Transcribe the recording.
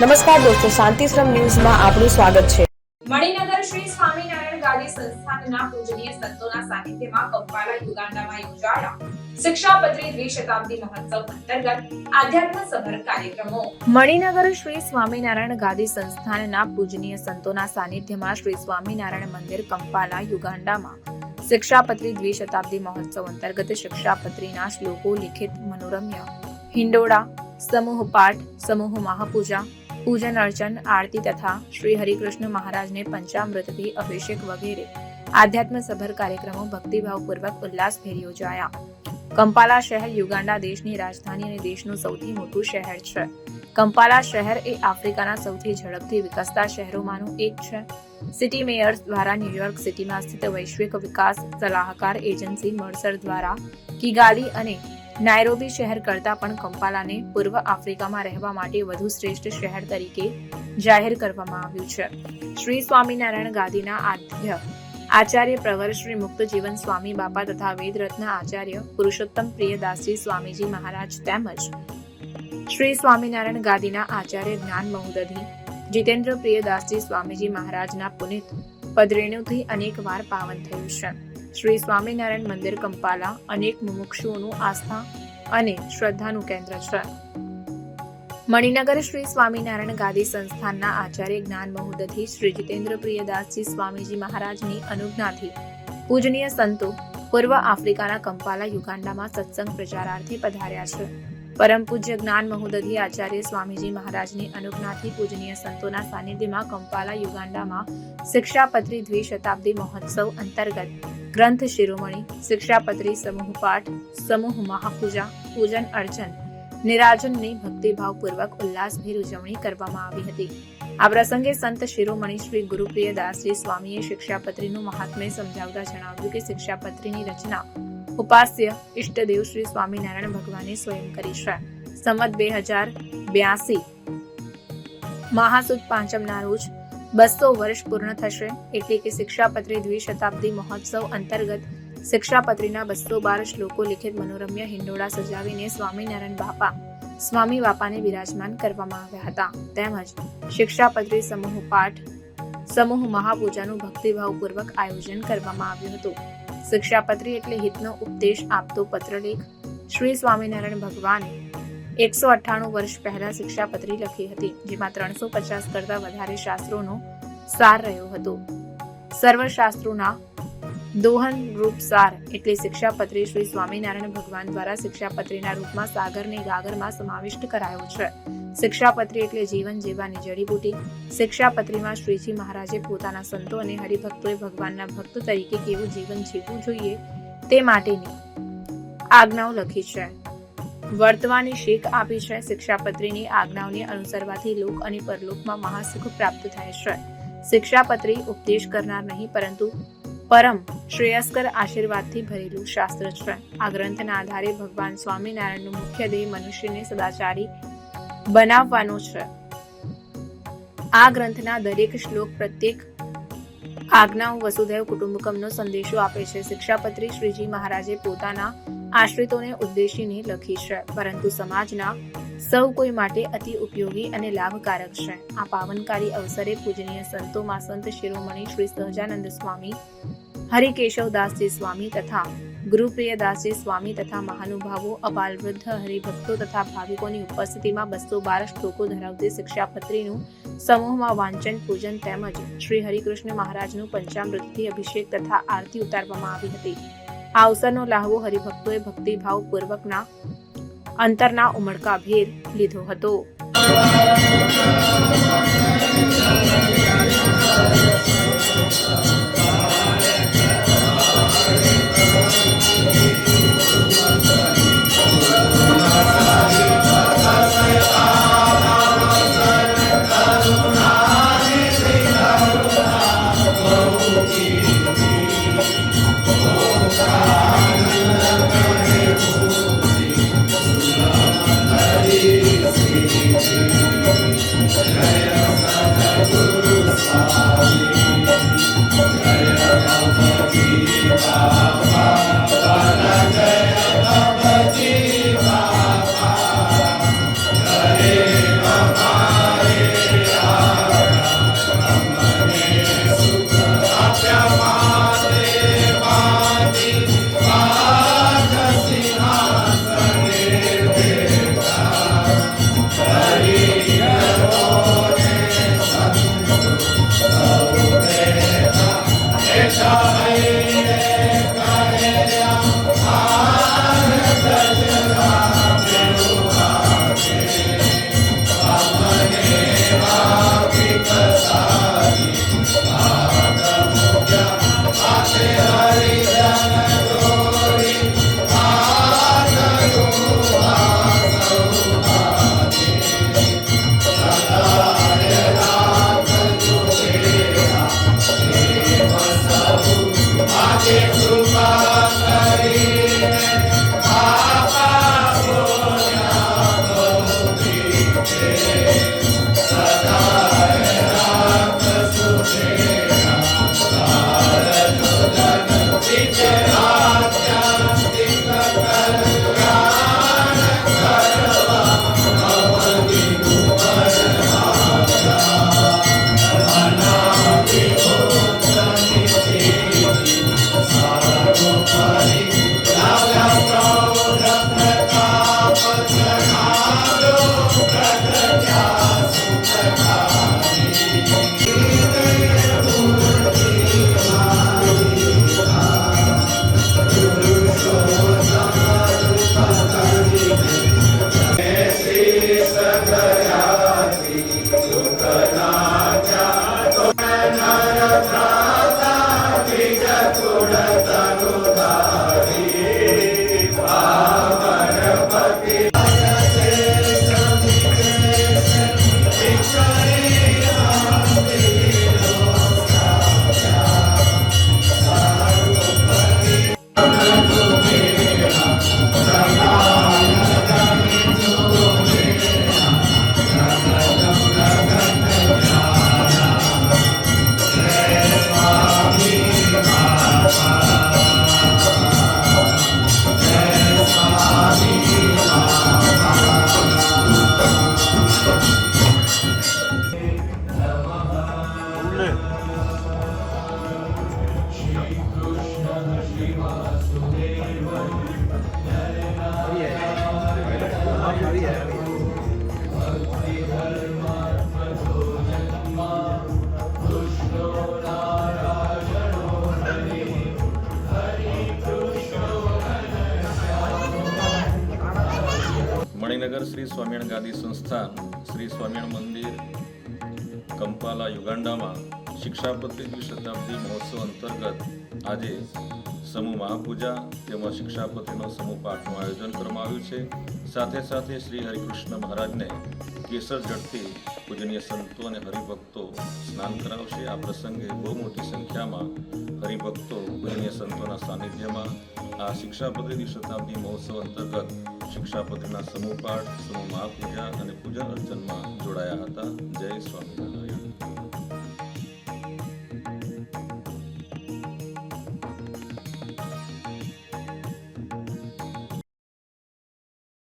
નમસ્કાર દોસ્તો શાંતિશ્રમ ન્યૂઝમાં આપનું સ્વાગત છે. મણિનગર શ્રી સ્વામિનારાયણ ગાદી સંસ્થાનના પૂજનીય સંતોના સાનિધ્યમાં કંપાલા યુગાન્ડામાં યોજાયા શિક્ષાપત્રી દ્વિશતાબ્દી મહોત્સવ અંતર્ગત આધ્યાત્મ સભર કાર્યક્રમો. મણિનગર શ્રી સ્વામિનારાયણ ગાદી સંસ્થાનના પૂજનીય સંતોના સાનિધ્યમાં શ્રી સ્વામિનારાયણ મંદિર કંપાલા યુગાન્ડામાં શિક્ષાપત્રી દ્વિશતાબ્દી મહોત્સવ અંતર્ગત શિક્ષાપત્રીના શ્લોકો લિખિત મનોરમ્ય હિંડોળા સમૂહ પાઠ સમૂહ મહાપૂજા પૂજન અર્ચન, આરતી તથા શ્રી હરિકૃષ્ણ મહારાજને પંચામૃતથી અભિષેક વગેરે આધ્યાત્મ સભર કાર્યક્રમો ભક્તિભાવપૂર્વક ઉલ્લાસભેર યોજાયા. કંપાલા શહેર યુગાન્ડા દેશની રાજધાની અને દેશનું સૌથી મોટું શહેર છે. કંપાલા શહેર એ આફ્રિકાના સૌથી ઝડપથી વિકસતા શહેરોમાંનું એક છે. સિટી મેયર્સ દ્વારા ન્યુયોર્ક સિટીમાં સ્થિત વૈશ્વિક વિકાસ સલાહકાર એજન્સી મર્સર દ્વારા કિગાલી અને નાયરોબી શહેર કરતાં પણ કંપાલાને પૂર્વ આફ્રિકામાં રહેવા માટે વધુ શ્રેષ્ઠ શહેર તરીકે જાહેર કરવામાં આવ્યું છે. શ્રી સ્વામિનારાયણ ગાદીના આદ્ય આચાર્ય પ્રવર શ્રી મુક્ત જીવન સ્વામી બાપા તથા વેદરત્ન આચાર્ય પુરુષોત્તમ પ્રિયદાસજી સ્વામીજી મહારાજ તેમજ શ્રી સ્વામિનારાયણ ગાદીના આચાર્ય જ્ઞાન મહુદધી, જીતેન્દ્ર પ્રિયદાસજી સ્વામીજી મહારાજના પુનિત પદરેણુથી અનેક વાર પાવન થયું છે. શ્રી સ્વામિનારાયણ મંદિર કંપાલા અનેક મુમુક્ષુઓનું આસ્થા અને શ્રદ્ધાનું કેન્દ્ર છે. મણિનગર શ્રી સ્વામિનારાયણ ગાદી સંસ્થાનના આચાર્ય જ્ઞાન મહુદથી શ્રી જીતેન્દ્ર પ્રિયદાસજી સ્વામીજી મહારાજની અનુજ્ઞાથી પૂજનીય સંતો પૂર્વ આફ્રિકાના કંપાલા યુગાન્ડામાં સત્સંગ પ્રચારાર્થે પધાર્યા છે. પરમ પૂજ્ય જ્ઞાન મહોદધી આચાર્ય સ્વામીજી મહારાજની અનુજ્ઞાથી પૂજનીય સંતોના સાનિધ્યમાં કંપાલા યુગાન્ડામાં શિક્ષાપત્રી દ્વિશતાબ્દી મહોત્સવ અંતર્ગત ગ્રંથ શિરોમણી, શિક્ષાપત્રી, સમૂહ પાઠ, સમૂહ મહાપૂજા, પૂજન અર્ચન નિરાજનની ભક્તિભાવપૂર્વક ઉલ્લાસભેર ઉજવણી કરવામાં આવી હતી. આ પ્રસંગે સંત શિરોમણી શ્રી ગુરુપ્રિય દાસજી સ્વામીએ શિક્ષાપત્રીનું મહાત્મ્ય સમજાવતા જણાવ્યું કે શિક્ષાપત્રીની રચના ઉપાસ્ય ઇષ્ટદેવ શ્રી સ્વામિનારાયણ ભગવાને સ્વયં કરી છે. સંમત બે હજાર બ્યાસી મહાસુદ પાંચમના રોજ બસો વર્ષ પૂર્ણ થશે એટલે કે શિક્ષાપત્રી દ્વિશતાબ્દી મહોત્સવ અંતર્ગત શિક્ષાપત્રીના બસો બાર શ્લોકો લિખિત મનોરમ્ય હિંડોળા સજાવીને સ્વામિનારાયણ બાપા, સ્વામી બાપાને બિરાજમાન કરવામાં આવ્યા હતા. તેમજ શિક્ષાપત્રી સમૂહ પાઠ, સમૂહ મહાપૂજાનું ભક્તિભાવપૂર્વક આયોજન કરવામાં આવ્યું હતું. શિક્ષાપત્રી એટલે હિતનો ઉપદેશ આપતો પત્રલેખ શ્રી સ્વામિનારાયણ ભગવાને એકસો અઠ્ઠાણું વર્ષ પહેલા શિક્ષાપત્રી લખી હતી, જેમાં ત્રણસો પચાસ કરતા વધારે શાસ્ત્રોનો સાર રહ્યો હતો. સર્વ શાસ્ત્રોના દોહન રૂપ સાર એટલે શિક્ષાપત્રી શ્રી સ્વામિનારાયણ ભગવાન દ્વારા શિક્ષાપત્રીના રૂપમાં સાગરને ગાગરમાં સમાવિષ્ટ કરાયો છે. શિક્ષાપત્રી એટલે જીવન જીવવાની જડીબુટી. શિક્ષાપત્રીમાં શ્રીજી મહારાજે પોતાના સંતો અને હરિભક્તોએ ભગવાનના ભક્ત તરીકે કેવું જીવન જીવવું જોઈએ તે માટેની આજ્ઞાઓ લખી છે. વર્તવાની શીખ આપી છે. શિક્ષાપત્રીની આજ્ઞાઓને અનુસરવાથી લોક અને પરલોકમાં મહાસુખ પ્રાપ્ત થાય છે. શિક્ષાપત્રી ઉપદેશ કરનાર નહીં, પરંતુ પરમ શ્રેયસ્કર આશીર્વાદથી ભરેલું શાસ્ત્ર છે. આ ગ્રંથના આધારે ભગવાન સ્વામિનારાયણનું મુખ્ય ધ્યેય મનુષ્યને સદાચારી બનાવવાનો છે. આ ગ્રંથના દરેક શ્લોક પ્રત્યેક આજ્ઞાઓ વસુધૈવ કુટુંબકમનો સંદેશો આપે છે. શિક્ષાપત્રી શ્રીજી મહારાજે પોતાના આશ્રિતોને ઉદ્દેશીને લખી છે, પરંતુ સમાજના સૌ કોઈ માટે અતિ ઉપયોગી અને લાભકારક છે. આ પાવનકારી અવસરે પૂજનીય સંતોમાં સંત શિરોમણી શ્રી સહજાનંદ સ્વામી હરિકેશવદાસજી સ્વામી તથા ગુરુપ્રિયદાસજી સ્વામી તથા મહાનુભાવો, અપાલ વૃદ્ધ હરિભક્તો તથા ભાવિકોની ઉપસ્થિતિમાં બસો બાર શ્લોકો ધરાવતી શિક્ષાપત્રીનું સમૂહમાં વાંચન, પૂજન તેમજ શ્રી હરિકૃષ્ણ મહારાજનું પંચામૃતથી અભિષેક તથા આરતી ઉતારવામાં આવી હતી. આ અવસરનો લાહવો હરિભક્તોએ ભક્તિભાવપૂર્વકના અંતરના ઉમળકા ભેર લીધો હતો. Jaya Amém. मणिनगर श्री स्वामीण गादी संस्थान श्री स्वामीण मंदिर कंपाला युगांडामा. યુગાન્ડામાં શિક્ષાપત્રી દ્વિશતાબ્દી મહોત્સવ અંતર્ગત આજે સમૂહ મહાપૂજા તેમજ શિક્ષાપત્રીનો સમૂહ પાઠનું આયોજન કરવામાં આવ્યું છે. સાથે સાથે શ્રી હરિકૃષ્ણ મહારાજને કેસર જળથી પૂજનીય સંતો અને હરિભક્તો સ્નાન કરાવશે. આ પ્રસંગે બહુ મોટી સંખ્યામાં હરિભક્તો પૂજનીય સંતોના સાનિધ્યમાં આ શિક્ષાપત્રી શતાબ્દી મહોત્સવ અંતર્ગત શિક્ષાપત્રીના સમૂહ પાઠ, સમૂહ મહાપૂજા અને પૂજન અર્ચનમાં જોડાયા હતા. જય સ્વામિનારાયણ.